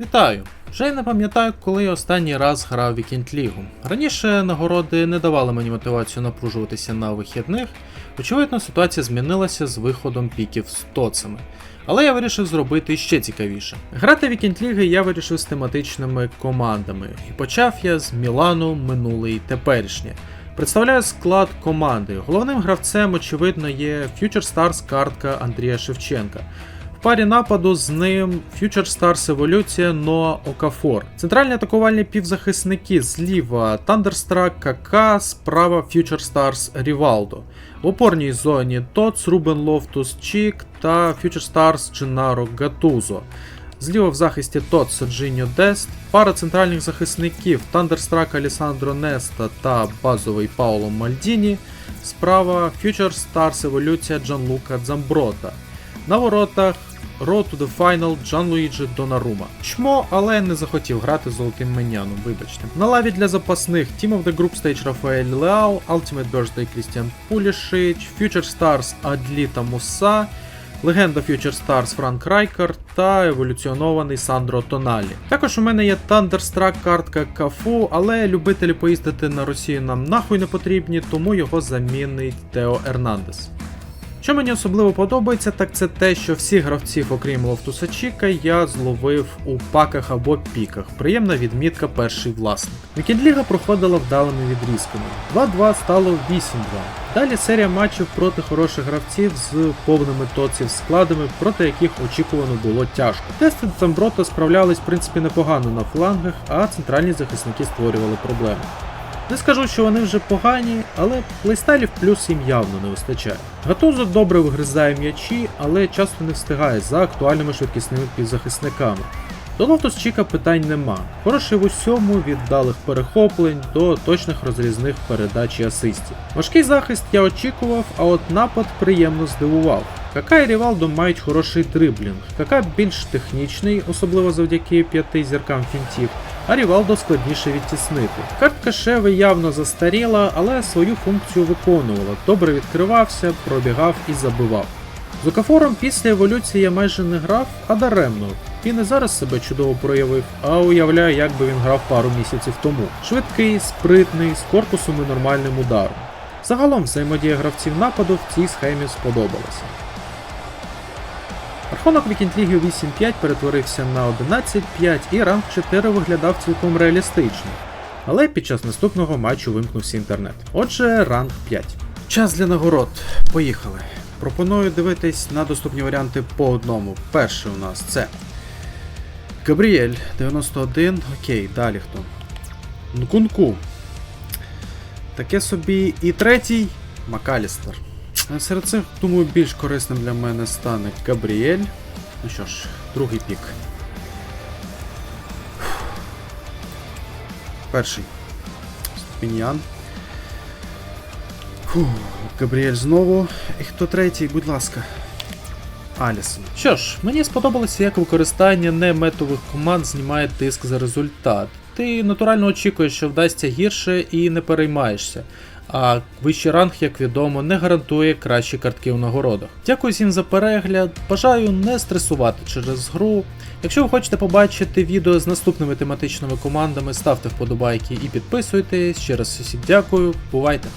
Вітаю! Вже й не пам'ятаю, коли я останній раз грав Вікенд Лігу. Раніше нагороди не давали мені мотивацію напружуватися на вихідних. Очевидно, ситуація змінилася з виходом піків з тоцами. Але я вирішив зробити ще цікавіше. Грати Вікенд Ліги я вирішив з тематичними командами, і почав я з Мілану минуле і теперішнє. Представляю склад команди. Головним гравцем, очевидно, є Future Stars картка Андрія Шевченка. В парі нападу з ним Future Stars Еволюція Ноа Окафор. Центральні атакувальні півзахисники зліва Thunderstruck КК, справа Future Stars Рівалдо. В опорній зоні Тоц, Рубен Лофтус Чік та Future Stars Дженаро Гатузо. Зліва в захисті Тот Саджиньо Дест, пара центральних захисників Thunderstruck Алісандро Неста та базовий Пауло Мальдіні, справа Future Stars Еволюція Джанлука Дзамброта. На воротах Road to the Final Джанлуїджі Донарума. Чмо, але не захотів грати золотим меняном, вибачте. На лаві для запасних Team of the Group Stage Рафаель Леау, Ultimate Birthday Крістіан Пулішич, Future Stars Адліта Муса, Легенда Future Stars Франк Райкер та еволюціонований Сандро Тоналі. Також у мене є Thunderstruck картка Кафу, але любителі поїздити на Росію нам нахуй не потрібні, тому його замінить Тео Ернандес. Що мені особливо подобається, так це те, що всіх гравців, окрім Лофтуса Чіка, я зловив у паках або піках. Приємна відмітка перший власник. Вікендліга проходила вдалими відрізками. 2-2 стало 8-2. Далі серія матчів проти хороших гравців з повними тоців складами, проти яких очікувано було тяжко. Тести Дзамброта справлялись в принципі непогано на флангах, а центральні захисники створювали проблеми. Не скажу, що вони вже погані, але плейстайлів плюс їм явно не вистачає. Гатузо добре вигризає м'ячі, але часто не встигає за актуальними швидкісними півзахисниками. До Лофтус Чіка питань нема. Хороший в усьому від далих перехоплень до точних розрізних передач і асистів. Важкий захист я очікував, а от напад приємно здивував. Кака і Рівалдо мають хороший дриблінг. Кака більш технічний, особливо завдяки п'яти зіркам фінтів, а Рівалдо складніше відтіснити. Картка Шеви явно застаріла, але свою функцію виконувала. Добре відкривався, пробігав і забивав. З Окафором після еволюції я майже не грав, а даремно. Він і зараз себе чудово проявив, а уявляю, як би він грав пару місяців тому. Швидкий, спритний, з корпусом і нормальним ударом. Загалом взаємодія гравців нападу в цій схемі сподобалася. Рахунок Вікінг-ліги 8-5 перетворився на 11-5 і ранг 4 виглядав цілком реалістично. Але під час наступного матчу вимкнувся інтернет. Отже, ранг 5. Час для нагород. Поїхали. Пропоную дивитись на доступні варіанти по одному. Перший у нас це Габріель 91. Окей, далі хто? Нкунку. Таке собі. І третій Макалістер. Серед цих, думаю, більш корисним для мене стане Габріель. Ну що ж, другий пік. Перший. Ступіньян. Фух, Габріель знову. І хто третій, будь ласка. Алісон. Що ж, мені сподобалося, як використання неметових команд знімає тиск за результат. Ти натурально очікуєш, що вдасться гірше і не переймаєшся. А вищий ранг, як відомо, не гарантує кращі картки у нагородах. Дякую всім за перегляд. Бажаю не стресувати через гру. Якщо ви хочете побачити відео з наступними тематичними командами, ставте вподобайки і підписуйтесь. Ще раз усім дякую. Бувайте!